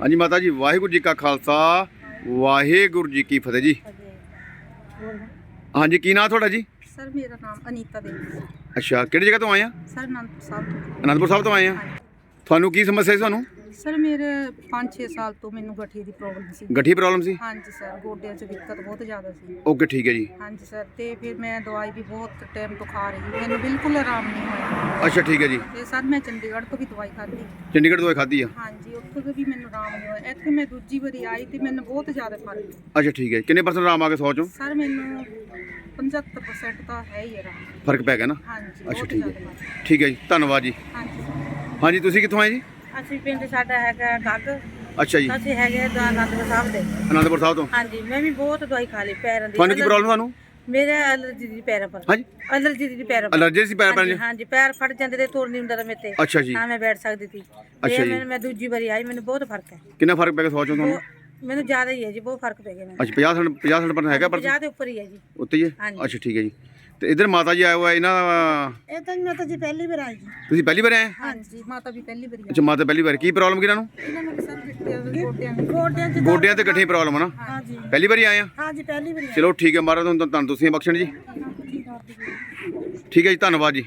ਹਾਂਜੀ ਮਾਤਾ ਜੀ ਵਾਹਿਗੁਰੂ ਜੀ ਕਾ ਖਾਲਸਾ ਵਾਹਿਗੁਰੂ ਜੀ ਕੀ ਫਤਿਹ ਜੀ। ਹਾਂਜੀ ਕੀ ਨਾਂ ਤੁਹਾਡਾ ਜੀ? ਸਰ ਮੇਰਾ ਨਾਮ ਅਨੀਤਾ ਦੇਵੀ ਹੈ। ਅੱਛਾ ਕਿਹੜੀ ਜਗ੍ਹਾ ਤੋਂ ਆਏ ਆ? ਸਰ ਅਨੰਦਪੁਰ ਸਾਹਿਬ ਤੋਂ। ਅਨੰਦਪੁਰ ਸਾਹਿਬ ਤੋਂ ਆਏ ਆ। ਤੁਹਾਨੂੰ ਕੀ ਸਮੱਸਿਆ ਸੀ ਤੁਹਾਨੂੰ? ਸਰ ਮੇਰੇ 5-6 ਸਾਲ ਤੋਂ ਮੈਨੂੰ ਗਠੀਏ ਦੀ ਪ੍ਰੋਬਲਮ ਸੀ। ਗਠੀ ਪ੍ਰੋਬਲਮ ਸੀ? ਹਾਂਜੀ ਸਰ ਗੋਡਿਆਂ 'ਚ ਦਿੱਕਤ ਬਹੁਤ ਜ਼ਿਆਦਾ ਸੀ। ਓਕੇ ਠੀਕ ਹੈ ਜੀ। ਹਾਂਜੀ ਸਰ ਤੇ ਫਿਰ ਮੈਂ ਦਵਾਈ ਵੀ ਬਹੁਤ ਟਾਈਮ ਤੋਂ ਖਾ ਰਹੀ ਮੈਨੂੰ ਬਿਲਕੁਲ ਆਰਾਮ ਨਹੀਂ ਹੋਇਆ। ਅੱਛਾ ਠੀਕ ਹੈ ਜੀ। ਤੇ ਸਰ ਮੈਂ ਚੰਡੀਗੜ੍ਹ ਤੋਂ ਵੀ ਦਵਾਈ ਖਾਧੀ। ਚੰਡੀਗੜ੍ਹ ਦਵਾਈ ਖਾਧੀ ਆ। ਹਾਂਜੀ। ਉੱਥੋਂ ਤੋਂ ਵੀ ਮੈਨੂੰ ਆਰਾਮ ਨਹੀਂ ਹੋਇਆ। ਇੱਥੇ ਮੈਂ ਦੂਜੀ ਵਾਰੀ ਆਈ ਤੇ ਮੈਨੂੰ ਬਹੁਤ ਜ਼ਿਆਦਾ ਫ਼ਰਕ ਪਿਆ। ਅੱਛਾ ਠੀਕ ਹੈ। ਕਿੰਨੇ ਪਰਸੈਂਟ ਆਰਾਮ ਆ ਕੇ 100 ਚੋਂ? ਸਰ ਮੈਨੂੰ 75% ਤਾਂ ਹੈ ਹੀ ਆਰਾਮ। ਫ਼ਰਕ ਪੈ ਗਿਆ ਨਾ? ਹਾਂਜੀ ਅੱਛਾ ਬਹੁਤ ਠੀਕ ਜ਼ਿਆਦਾ ਹੈ ਫ਼ਰਕ। ਠੀਕ ਹੈ ਜੀ ਧੰਨਵਾਦ ਜੀ। ਹਾਂਜੀ ਹਾਂਜੀ ਤੁਸੀਂ ਕਿੱਥੋਂ ਆਏ ਜੀ? ਅਸੀਂ ਪਿੰਡ ਸਾਡਾ ਹੈਗਾ ਗੱਗ। ਅੱਛਾ ਜੀ। ਅਸੀਂ ਹੈਗੇ ਦਾ ਅਨੰਦਪੁਰ ਸਾਹਿਬ ਦੇ। ਅਨੰਦਪੁਰ ਸਾਹਿਬ ਤੋਂ? ਹਾਂਜੀ ਮੈਂ ਵੀ ਬਹੁਤ ਦਵਾਈ ਖਾ ਲਈ ਪੈਰਾਂ ਦੀ। ਤੁਹਾਨੂੰ ਕੀ ਪ੍ਰੋਬਲਮ ਤੁਹਾਨੂੰ? ਮੇਰੇ ਐਲਰਜੀ ਦੀ ਪੈਰਾਂ ਪਰ। ਹਾਂਜੀ। ਐਲਰਜੀ ਦੀ ਪੈਰਾਂ ਪਰ। ਅਲਰਜੀ ਸੀ ਪੈਰ ਪੈਣ ਹਾਂਜੀ ਹਾਂਜੀ ਪੈਰ ਫਟ ਜਾਂਦੇ ਤੇ ਤੁਰ ਨਹੀਂ ਹੁੰਦਾ ਤਾਂ ਮੇਰੇ ਤੇ। ਅੱਛਾ ਜੀ। ਹਾਂ ਮੈਂ ਬੈਠ ਸਕਦੀ ਸੀ। ਅੱਛਾ ਤੇ ਜੀ। ਮੈਂ ਮੈਂ ਦੂਜੀ ਵਾਰੀ ਆਈ ਮੈਨੂੰ ਬਹੁਤ ਫ਼ਰਕ ਹੈ। ਕਿੰਨਾ ਫ਼ਰਕ ਪੈ ਗਿਆ 100 ਚੋਂ ਤੁਹਾਨੂੰ? ਉਹ ਮੈਨੂੰ ਜ਼ਿਆਦਾ ਹੀ ਹੈ ਜੀ ਬਹੁਤ ਫ਼ਰਕ ਪੈ ਗਿਆ ਮੈਨੂੰ। ਅੱਛਾ 50 60 50 60 ਪਰਸੈਂਟ ਹੈਗਾ ਪਰ 50 ਦੇ ਉੱਪਰ ਹੀ ਹੈ ਜੀ। ਉੱਤੇ ਹੀ ਹੈ? ਹਾਂਜੀ। ਅੱਛਾ ਠੀਕ ਹੈ ਜੀ। ਤੇ ਇਧਰ ਮਾਤਾ ਜੀ ਆਏ ਹੋਏ ਆ, ਇਹਨਾਂ ਦਾ ਇਹ ਤਾਂ ਮੈਂ ਤਾਂ ਜੀ ਪਹਿਲੀ ਵਾਰ ਆਈ। ਜੀ ਤੁਸੀਂ ਪਹਿਲੀ ਵਾਰ ਆਏ? ਆ? ਹਾਂਜੀ ਮਾਤਾ ਵੀ ਪਹਿਲੀ ਵਾਰੀ ਅੱਛਾ ਮਾਤਾ ਪਹਿਲੀ ਵਾਰ। ਕੀ ਪ੍ਰੋਬਲਮ ਕਿਹਨਾਂ ਨੂੰ? ਇਹਨਾਂ ਨੂੰ ਵੀ ਸਰ ਗਿੱਟਿਆਂ ਦੇ ਗੋਡਿਆਂ 'ਚ ਤੇ ਗੱਠੀ ਪ੍ਰੋਬਲਮ ਹੈ ਨਾ? ਹਾਂਜੀ। ਪਹਿਲੀ ਵਾਰੀ ਆਏ ਆ? ਹਾਂਜੀ ਪਹਿਲੀ ਵਾਰੀ ਚਲੋ ਠੀਕ ਹੈ ਮਹਾਰਾਜ ਤੁਹਾਨੂੰ ਤੁਹਾਨੂੰ ਤੁਸੀਂ ਬਖਸ਼ਣ ਜੀ। ਠੀਕ ਹੈ ਜੀ ਧੰਨਵਾਦ ਜੀ।